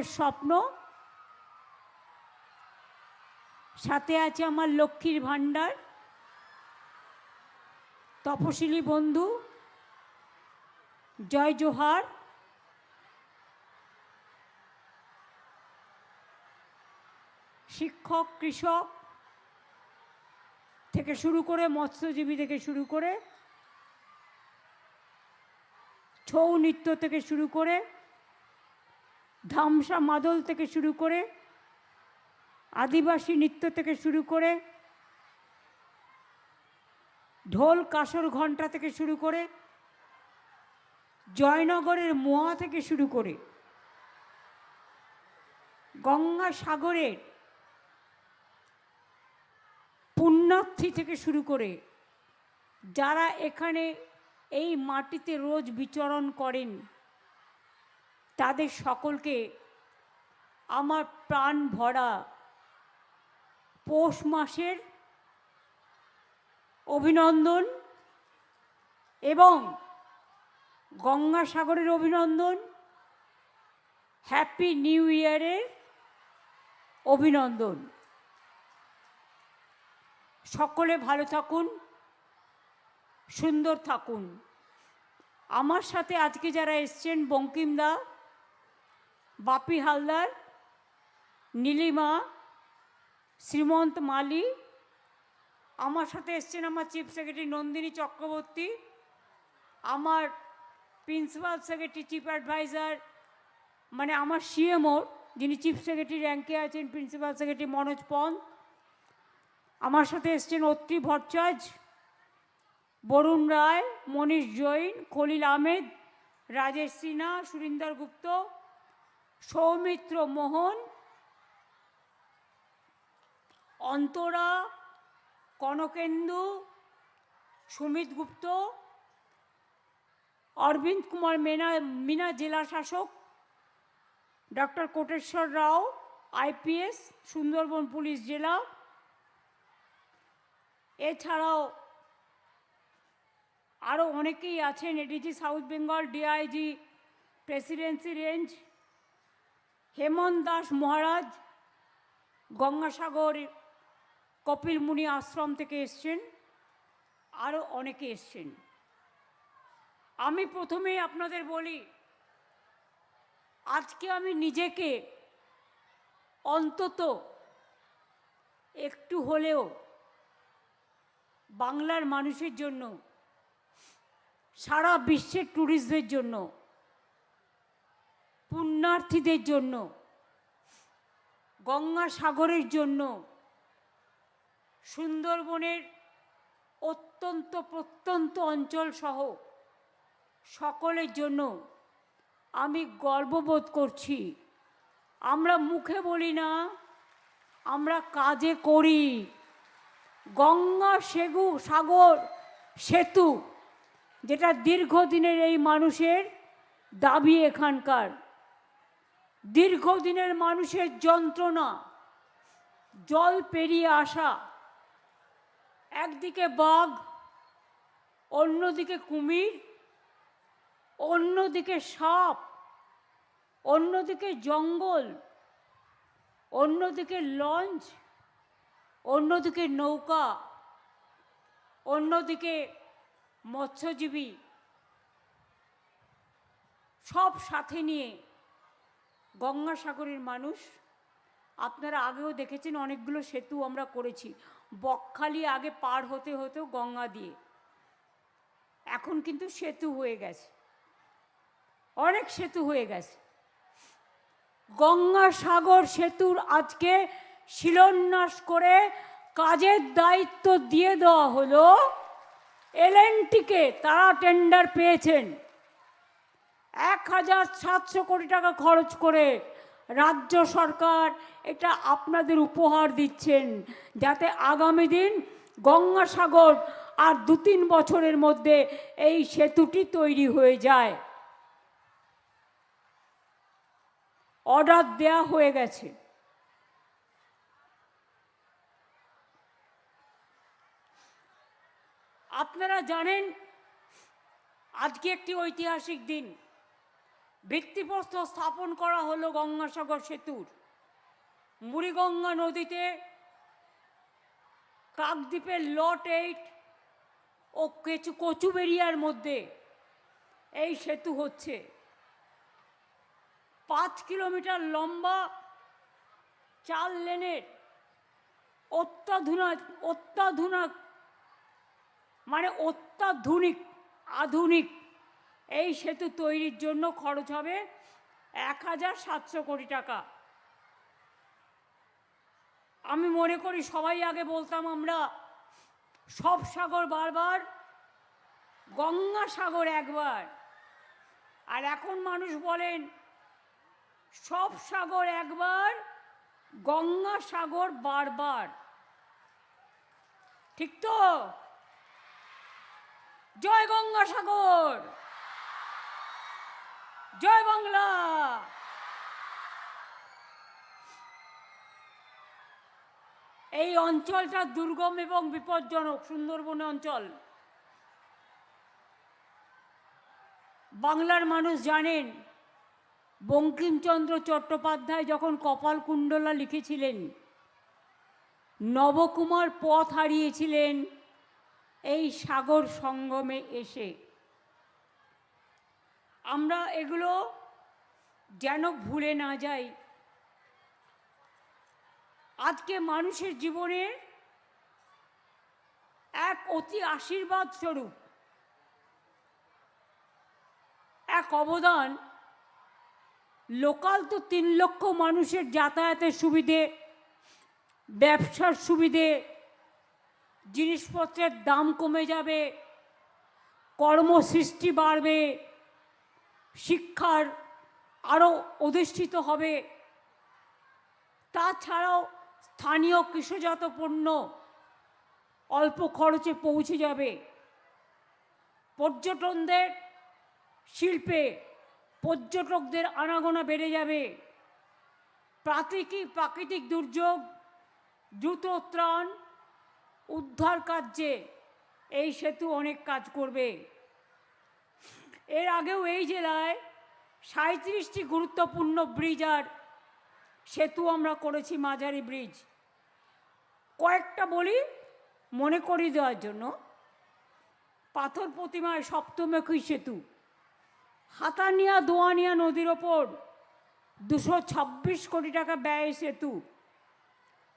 মনের স্বপ্ন? সাথে আছে আমার লক্ষ্মীর ভাণ্ডার, তপশিলি বন্ধু, জয় জোহার। শিক্ষক, কৃষক থেকে শুরু করে, মৎস্যজীবী থেকে শুরু করে, ছৌ নৃত্য থেকে শুরু করে ধামসা মাদল থেকে শুরু করে আদিবাসী নৃত্য থেকে শুরু করে ঢোল কাসর ঘণ্টা থেকে শুরু করে জয়নগরের মোয়া থেকে শুরু করে গঙ্গা সাগরের পুণ্যার্থী থেকে শুরু করে যারা এখানে এই মাটিতে রোজ বিচরণ করেন তাদের সকলকে আমার প্রাণ ভরা পৌষ মাসের অভিনন্দন এবং গঙ্গাসাগরের অভিনন্দন। হ্যাপি নিউ ইয়ারের অভিনন্দন। সকলে ভালো থাকুন, সুন্দর থাকুন। আমার সাথে আজকে যারা এসছেন, বঙ্কিমদা বাপি হালদার, নীলিমা, শ্রীমন্ত মালি, আমার সাথে এসছেন আমার চিফ সেক্রেটারি নন্দিনী চক্রবর্তী, আমার প্রিন্সিপাল সেক্রেটারি, চিফ অ্যাডভাইজার মানে আমার সিএমওর যিনি চিফ সেক্রেটারি র্যাঙ্কে আছেন, প্রিন্সিপাল সেক্রেটারি মনোজ পন্থ, আমার সাথে এসছেন অত্রি ভট্টাচার্য, বরুণ রায়, মনীষ জৈন, খলিল আহমেদ, রাজেশ সিনহা, সুরিন্দর গুপ্ত সৌমিত্র মোহন, অন্তরা, কনকেন্দু, সুমিত গুপ্ত, অরবিন্দ কুমার মেনা, মিনা জেলা শাসক ডক্টর কোটেশ্বর রাও, আইপিএস, সুন্দরবন পুলিশ জেলা। এছাড়াও আরও অনেকেই আছেন, ADG south Bengal, DIG, presidency range Hemanta Das Maharaj Gangasagar Kapil Muni ashram থেকে এসছেন আরও অনেকে এসছেন। আমি প্রথমেই আপনাদের বলি, আজকে আমি নিজেকে অন্তত একটু হলেও বাংলার মানুষের জন্য, সারা বিশ্বের ট্যুরিস্টদের জন্য পুণ্যার্থীদের জন্য, গঙ্গা সাগরের জন্য, সুন্দরবনের অত্যন্ত প্রত্যন্ত অঞ্চল সহ সকলের জন্য আমি গর্ববোধ করছি। আমরা মুখে বলি না, আমরা কাজে করি। গঙ্গা সেগু সাগর সেতু, যেটা দীর্ঘদিনের এই মানুষের দাবি এখানকার। দীর্ঘদিনের মানুষের যন্ত্রণা, জল পেরিয়ে আসা, একদিকে বাঘ, অন্যদিকে কুমির, অন্যদিকে সাপ, অন্যদিকে জঙ্গল, অন্যদিকে লঞ্চ, অন্যদিকে নৌকা, অন্যদিকে মৎস্যজীবী, সব সাথে নিয়ে গঙ্গাসাগরের মানুষ। আপনারা আগেও দেখেছেন অনেকগুলো সেতু আমরা করেছি। বকখালি আগে পার হতে হতো গঙ্গা দিয়ে। এখন কিন্তু সেতু হয়ে গেছে। অনেক সেতু হয়ে গেছে। গঙ্গাসাগর সেতুর আজকে শিলান্যাস করে কাজের দায়িত্ব দিয়ে দেওয়া হলো। এলএনটিকে তারা টেন্ডার পেয়েছেন। এক হাজার সাতশো কোটি টাকা খরচ করে রাজ্য সরকার এটা আপনাদের উপহার দিচ্ছেন যাতে আগামী দিন গঙ্গাসাগর আর দু তিন বছরের মধ্যে এই সেতুটি তৈরি হয়ে যায়। অর্ডার দেয়া হয়ে গেছে। আপনারা জানেন, আজকে একটি ঐতিহাসিক দিন। ভিত্তিপ্রস্তর স্থাপন করা হলো গঙ্গাসাগর সেতুর। মুড়িগঙ্গা নদীতে কাকদ্বীপের লট এইট ও কেচু কচুবেরিয়ার মধ্যে এই সেতু হচ্ছে। পাঁচ কিলোমিটার লম্বা চার লেনের অত্যাধুনিক অত্যাধুনিক মানে অত্যাধুনিক, আধুনিক এই সেতু তৈরির জন্য খরচ হবে এক হাজার সাতশো কোটি টাকা। আমি মনে করি সবাই আগে বলতাম আমরা, সব সাগর বারবার, গঙ্গা সাগর একবার। আর এখন মানুষ বলেন, সব সাগর একবার, গঙ্গা সাগর বারবার। ঠিক তো? জয় গঙ্গা সাগর! জয় বাংলা। এই অঞ্চলটা দুর্গম এবং বিপজ্জনক, সুন্দরবন অঞ্চল। বাংলার মানুষ জানেন, বঙ্কিমচন্দ্র চট্টোপাধ্যায় যখন কপালকুণ্ডলা লিখেছিলেন, নবকুমার পথ হারিয়েছিলেন, এই সাগর সঙ্গমে এসে। আমরা এগুলো যেন ভুলে না যাই। আজকে মানুষের জীবনে এক অতি আশীর্বাদ স্বরূপ, এক অবদান। লোকাল তো তিন লক্ষ মানুষের যাতায়াতের সুবিধে, ব্যবসার সুবিধে, জিনিসপত্রের দাম কমে যাবে, কর্মসৃষ্টি বাড়বে শিক্ষার আরও অধিষ্ঠিত হবে। তাছাড়াও স্থানীয় কৃষিজাত পণ্য অল্প খরচে পৌঁছে যাবে। পর্যটনদের শিল্পে পর্যটকদের আনাগোনা বেড়ে যাবে। প্রাকৃতিক প্রাকৃতিক দুর্যোগ, দ্রুত ত্রাণ, উদ্ধার কার্যে এই সেতু অনেক কাজ করবে। এর আগেও এই জেলায় সাঁত্রিশটি গুরুত্বপূর্ণ ব্রিজ আর সেতু আমরা করেছি মাঝারি ব্রিজ। কয়েকটা বলি মনে করিয়ে দেওয়ার জন্য। পাথর প্রতিমায় সপ্তমুখী সেতু, হাতানিয়া দোয়ানিয়া নদীর ওপর দুশো ছাব্বিশ কোটি টাকা ব্যয় সেতু,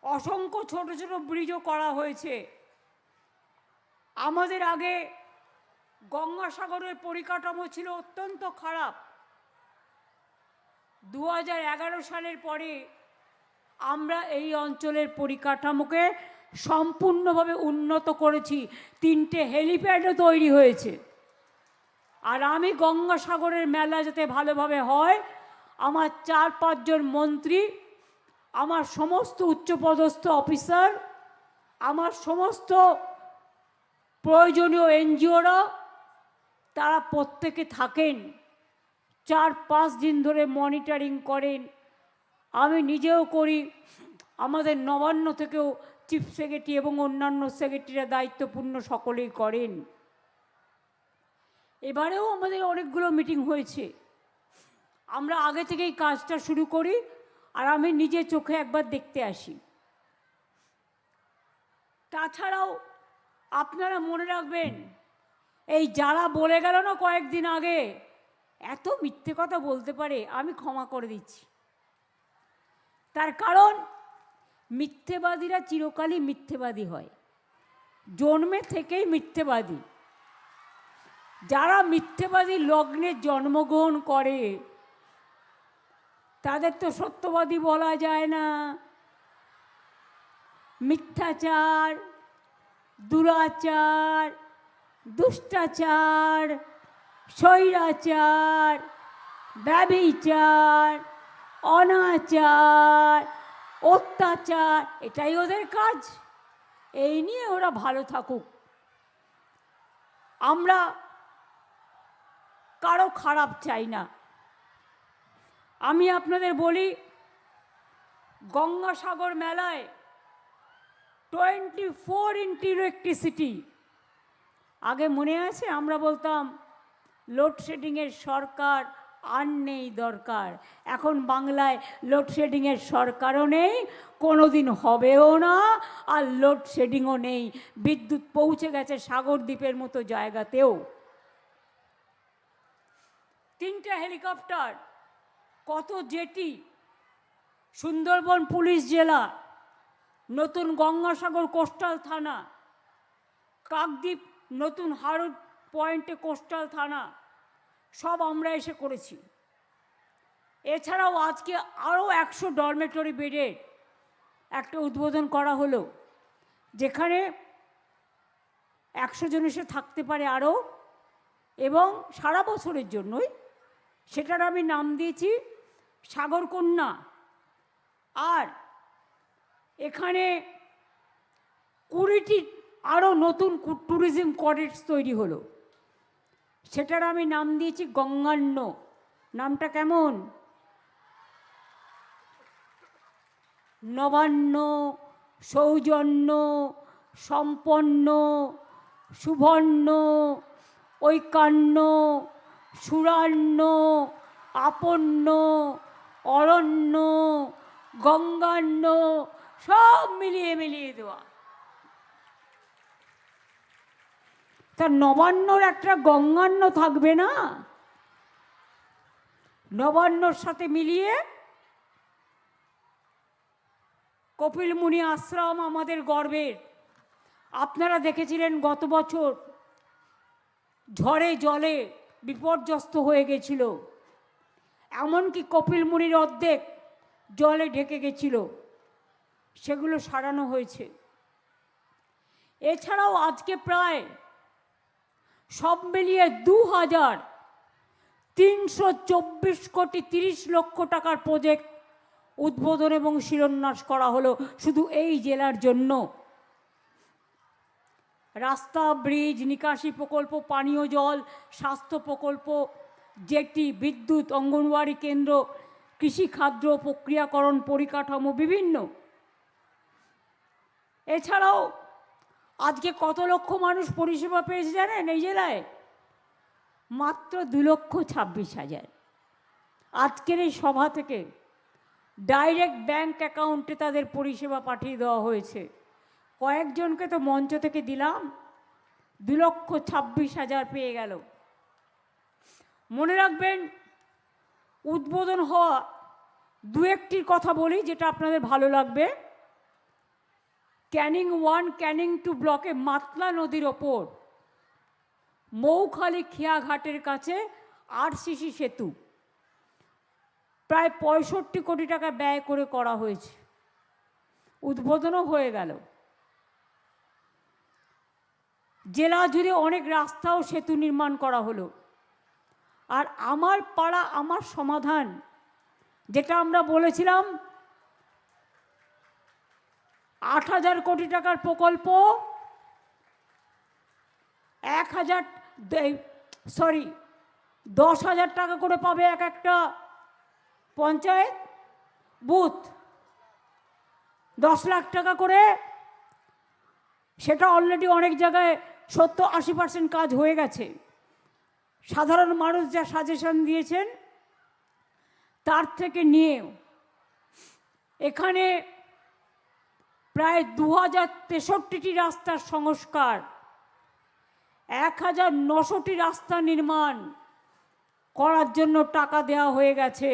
অসংখ্য ছোট ছোট ব্রিজও করা হয়েছে। আমাদের আগে গঙ্গাসাগরের পরিকাঠামো ছিল অত্যন্ত খারাপ। দু সালের পরে আমরা এই অঞ্চলের পরিকাঠামোকে সম্পূর্ণভাবে উন্নত করেছি। তিনটে হেলিপ্যাডও তৈরি হয়েছে। আর আমি গঙ্গাসাগরের মেলা যাতে ভালোভাবে হয়, আমার চার পাঁচজন মন্ত্রী, আমার সমস্ত উচ্চপদস্থ অফিসার, আমার সমস্ত প্রয়োজনীয় এনজিওরা তারা প্রত্যেকে থাকেন, চার পাঁচ দিন ধরে মনিটরিং করেন। আমি নিজেও করি, আমাদের নবান্ন থেকেও চিফ সেক্রেটারি এবং অন্যান্য সেক্রেটারিরা দায়িত্বপূর্ণ সকলেই করেন। এবারেও আমাদের অনেকগুলো মিটিং হয়েছে। আমরা আগে থেকেই কাজটা শুরু করি আর আমি নিজে চোখে একবার দেখতে আসি। তাছাড়াও আপনারা মনে রাখবেন এই যারা বলে গেল না কয়েকদিন আগে, এত মিথ্যে কথা বলতে পারে, আমি ক্ষমা করে দিচ্ছি। তার কারণ, মিথ্যেবাদীরা চিরকালই মিথ্যেবাদী হয়। জন্মে থেকেই মিথ্যেবাদী। যারা মিথ্যেবাদী লগ্নে জন্মগ্রহণ করে, তাদের তো সত্যবাদী বলা যায় না। মিথ্যাচার, দুরাচার দুষ্টাচার, স্বৈরাচার ব্যবিচার অনাচার, অত্যাচার, এটাই ওদের কাজ। এই নিয়ে ওরা ভালো থাকুক। আমরা কারও খারাপ চাই না। আমি আপনাদের বলি, গঙ্গাসাগর মেলায় টোয়েন্টি ফোর ইন্টু ইলেকট্রিসিটি আগে মনে আছে? আমরা বলতাম লোডশেডিংয়ের সরকার আর নেই দরকার। এখন বাংলায় লোডশেডিংয়ের সরকারও নেই কোনো দিন হবেও না, আর লোডশেডিংও নেই। বিদ্যুৎ পৌঁছে গেছে সাগর দ্বীপের মতো জায়গাতেও। তিনটে হেলিকপ্টার, কত জেটি? সুন্দরবন পুলিশ জেলা, নতুন গঙ্গাসাগর কোস্টাল থানা, কাকদ্বীপ নতুন হারুদ পয়েন্টে কোস্টাল থানা। সব আমরা এসে করেছি। এছাড়াও আজকে আরও একশো ডরমেটরি বেডের একটা উদ্বোধন করা হলো, যেখানে একশো জন এসে থাকতে পারে আরও, এবং সারা বছরের জন্যই সেটার আমি নাম দিয়েছি সাগরকন্যা। আর এখানে কুড়িটি আরও নতুন ট্যুরিজম কটেজ তৈরি হলো। সেটার আমি নাম দিয়েছি গঙ্গান্য নামটা কেমন? নবান্ন, সৌজন্য, সম্পন্ন, সুবর্ণ, ঐকান্ন সুরান্য আপন্ন, অরণ্য গঙ্গান্য সব মিলিয়ে মিলিয়ে দেওয়া। তা নবান্নর একটা গঙ্গান্ন থাকবে না? নবান্নর সাথে মিলিয়ে কপিল মুনি আশ্রম আমাদের গর্বের। আপনারা দেখেছিলেন গত বছর ঝড়ে জলে বিপর্যস্ত হয়ে গেছিল। এমনকি কপিল মুনির অর্ধেক জলে ঢেকে গেছিল। সেগুলো সারানো হয়েছে। এছাড়াও আজকে প্রায় সব মিলিয়ে দু হাজার তিনশো চব্বিশ কোটি তিরিশ লক্ষ টাকার প্রজেক্ট উদ্বোধন এবং শিলান্যাস করা হলো শুধু এই জেলার জন্য। রাস্তা, ব্রিজ, নিকাশি প্রকল্প, পানীয় জল, স্বাস্থ্য প্রকল্প, জেটি, বিদ্যুৎ, অঙ্গনওয়াড়ি কেন্দ্র, কৃষি খাদ্য প্রক্রিয়াকরণ পরিকাঠামো বিভিন্ন। এছাড়াও আজকে কত লক্ষ মানুষ পরিষেবা পেয়েছে জানেন এই জেলায়? মাত্র দু লক্ষ ছাব্বিশ হাজার। আজকের এই সভা থেকে ডাইরেক্ট ব্যাংক অ্যাকাউন্টে তাদের পরিষেবা পাঠিয়ে দেওয়া হয়েছে। কয়েকজনকে তো মঞ্চ থেকে দিলাম, দু লক্ষ ছাব্বিশ হাজার পেয়ে গেল। মনে রাখবেন, উদ্বোধন হওয়া দু একটির কথা বলি, যেটা আপনাদের ভালো লাগবে। ক্যানিং ওয়ান, ক্যানিং টু ব্লকে মাতলা নদীর ওপর। মৌখালি খেয়াঘাটের কাছে আর আরসিসি সেতু। প্রায় পঁয়ষট্টি কোটি টাকা ব্যয় করে করা হয়েছে। উদ্বোধনও হয়ে গেল। জেলা জুড়ে অনেক রাস্তা ও সেতু নির্মাণ করা হলো। আর আমার পাড়া, আমার সমাধান, যেটা আমরা বলেছিলাম আট হাজার কোটি টাকার প্রকল্প, এক হাজার সরি দশ হাজার টাকা করে পাবে এক একটা পঞ্চায়েত বুথ। দশ লাখ টাকা করে, সেটা অলরেডি অনেক জায়গায় সত্তর আশি পার্সেন্ট কাজ হয়ে গেছে। সাধারণ মানুষ যা সাজেশন দিয়েছেন, তার থেকে নিয়েও। এখানে প্রায় দু হাজার তেষট্টিটি রাস্তার সংস্কার এক হাজার নশোটি রাস্তা নির্মাণ করার জন্য টাকা দেওয়া হয়ে গেছে।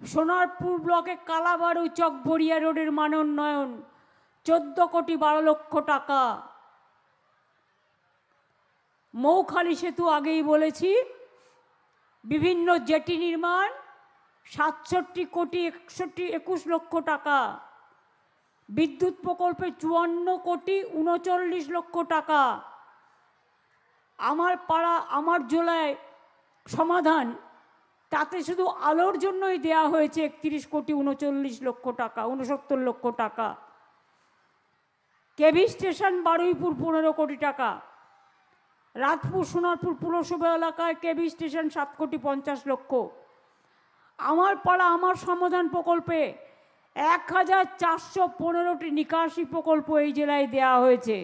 সোনারপুর ব্লকে কালাবাড়ু চকবড়িয়া রোডের মান উন্নয়ন, চোদ্দ কোটি বারো লক্ষ টাকা। মৌখালি সেতু আগেই বলেছি, বিভিন্ন জেটি নির্মাণ, সাতষট্টি কোটি একষট্টি, একুশ লক্ষ টাকা। বিদ্যুৎ প্রকল্পে চুয়ান্ন কোটি উনচল্লিশ লক্ষ টাকা। আমার পাড়া, আমার জেলায় সমাধান, তাতে শুধু আলোর জন্যই দেয়া হয়েছে একত্রিশ কোটি উনচল্লিশ লক্ষ টাকা, উনসত্তর লক্ষ টাকা। কেবি স্টেশন, বারুইপুর পনেরো কোটি টাকা। রাজপুর, সোনারপুর পুরসভা এলাকায় কেবি স্টেশন সাত কোটি পঞ্চাশ লক্ষ। আমার পাড়া, আমার সমাধান প্রকল্পে এক হাজার চারশো পনেরোটি নিকাশি প্রকল্প এই জেলায় দেওয়া হয়েছে।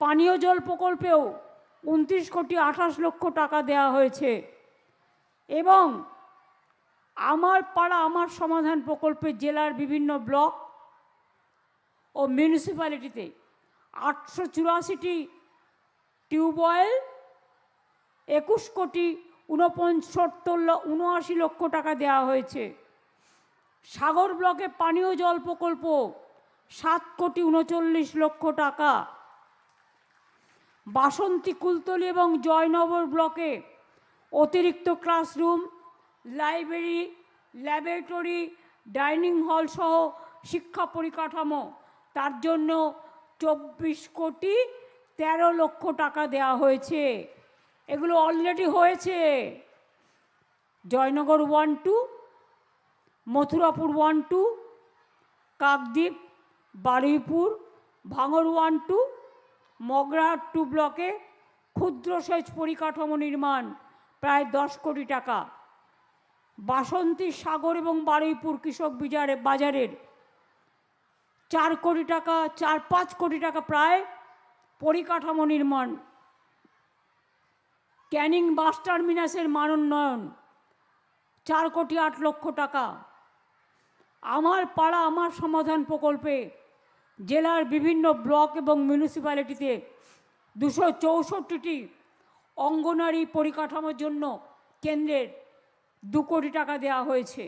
পানীয় জল প্রকল্পেও উনত্রিশ কোটি আঠাশ লক্ষ টাকা দেওয়া হয়েছে। এবং আমার পাড়া, আমার সমাধান প্রকল্পে জেলার বিভিন্ন ব্লক ও মিউনিসিপ্যালিটিতে আটশো চুরাশিটি টিউবওয়েল, একুশ কোটি ঊনপঞ্চাত্তর উনআশি লক্ষ টাকা দেওয়া হয়েছে। সাগর ব্লকে পানীয় জল প্রকল্প, সাত কোটি উনচল্লিশ লক্ষ টাকা। বাসন্তী, কুলতলি এবং জয়নগর ব্লকে অতিরিক্ত classroom, library, laboratory, dining hall সহ শিক্ষা পরিকাঠামো। তার জন্য চব্বিশ কোটি তেরো লক্ষ টাকা দেওয়া হয়েছে। এগুলো অলরেডি হয়েছে। Joynagar one, two Mathurapur one two, Kakdwip, Baruipur, Bhangar one two Magrahat two ব্লকে ক্ষুদ্র সেচ পরিকাঠামো নির্মাণ, প্রায় দশ কোটি টাকা। বাসন্তী সাগর এবং বারুইপুর কৃষক বিজারে বাজারের চার কোটি টাকা, চার পাঁচ কোটি টাকা প্রায় পরিকাঠামো নির্মাণ। ক্যানিং বাস টার্মিনাসের মান উন্নয়ন, চার কোটি আট লক্ষ টাকা। আমার পাড়া, আমার সমাধান প্রকল্পে জেলার বিভিন্ন ব্লক এবং মিউনিসিপ্যালিটিতে দুশো চৌষট্টিটি অঙ্গনারী পরিকাঠামোর জন্য কেন্দ্রের দু কোটি টাকা দেওয়া হয়েছে।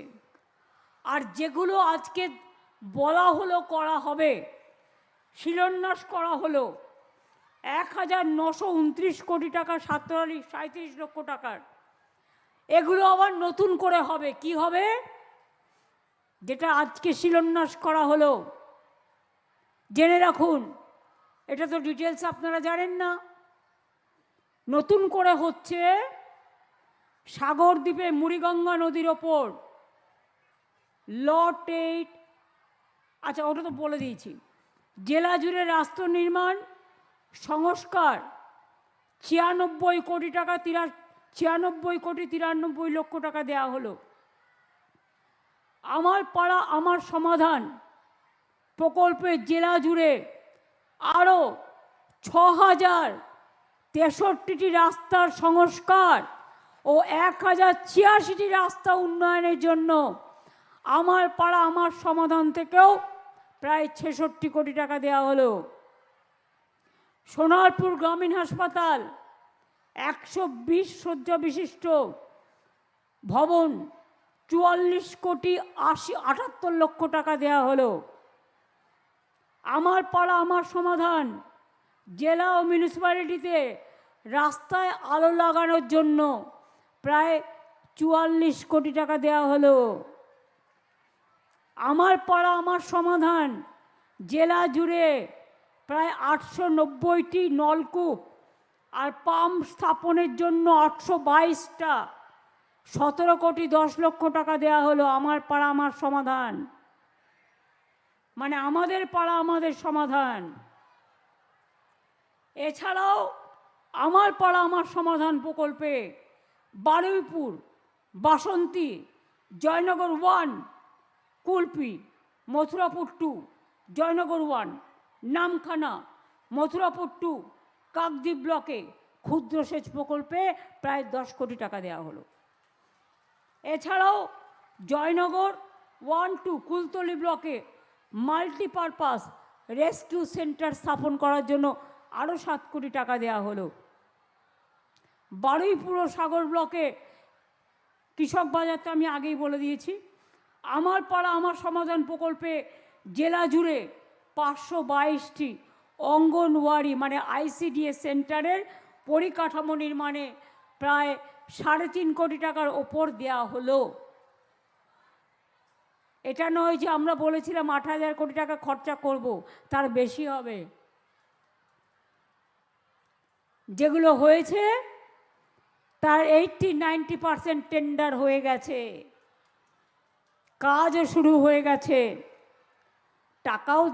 আর যেগুলো আজকে বলা হলো করা হবে, শিলান্যাস করা হলো এক হাজার নশো উনত্রিশ কোটি টাকা সাতচল্লিশ সাঁত্রিশ লক্ষ টাকার। এগুলো আবার নতুন করে হবে, কি হবে? যেটা আজকে শিলান্যাস করা হলো। জেনে রাখুন, এটা তো ডিটেলস আপনারা জানেন না। নতুন করে হচ্ছে সাগর দ্বীপে মুড়িগঙ্গা নদীর ওপর লট এইট আচ্ছা ওটা তো বলে দিয়েছি জেলা জুড়ে রাস্তা নির্মাণ সংস্কার ছিয়ানব্বই কোটি টাকা, তিরা, ছিয়ানব্বই কোটি তিরানব্বই লক্ষ টাকা দেওয়া হলো। আমার পাড়া, আমার সমাধান। প্রকল্পে জেলা জুড়ে আরও ছ হাজার তেষট্টিটি রাস্তার সংস্কার ও এক হাজার ছিয়াশিটি রাস্তা উন্নয়নের জন্য আমার পাড়া, আমার সমাধান থেকেও প্রায় ছেষট্টি কোটি টাকা দেওয়া হলো। সোনারপুর গ্রামীণ হাসপাতাল একশো বিশ শয্যা বিশিষ্ট ভবন চুয়াল্লিশ কোটি আশি, আটাত্তর লক্ষ টাকা দেওয়া হলো। আমার পাড়া, আমার সমাধান, জেলা ও মিউনিসিপ্যালিটিতে রাস্তায় আলো লাগানোর জন্য প্রায় চুয়াল্লিশ কোটি টাকা দেওয়া হলো। আমার পাড়া, আমার সমাধান, জেলা জুড়ে প্রায় আটশো নব্বইটি নলকূপ আর পাম্প স্থাপনের জন্য আটশো বাইশটা সতেরো কোটি দশ লক্ষ টাকা দেওয়া হলো আমার পাড়া আমার সমাধান। মানে আমাদের পাড়া আমাদের সমাধান। এছাড়াও আমার পাড়া আমার সমাধান প্রকল্পে Baruipur, Basanti, Joynagar one, Kulpi, Mathurapur two, Joynagar one, Namkhana, Mathurapur two, Kakdwip ব্লকে ক্ষুদ্র সেচ প্রকল্পে প্রায় দশ কোটি টাকা দেওয়া হলো। এছাড়াও জয়নগর ওয়ান টু কুলতলি ব্লকে মাল্টিপারপাস রেস্কিউ সেন্টার স্থাপন করার জন্য আরও সাত কোটি টাকা দেওয়া হলো। বারুইপুর সাগর ব্লকে কৃষক বাজারটা আমি আগেই বলে দিয়েছি। আমার পাড়া আমার সমাধান প্রকল্পে জেলা জুড়ে পাঁচশো বাইশটি অঙ্গনওয়াড়ি মানে আইসিডিএস সেন্টারের পরিকাঠামো নির্মাণে প্রায় সাড়ে তিন কোটি টাকার ওপর দেয়া হলো। এটা নয় যে আমরা বলেছিলাম আট হাজার কোটি টাকা খরচা করব, তার বেশি হবে। যেগুলো হয়েছে, তার এইটটি নাইনটি পারসেন্ট টেন্ডার হয়ে গেছে। কাজও শুরু হয়ে গেছে। টাকাও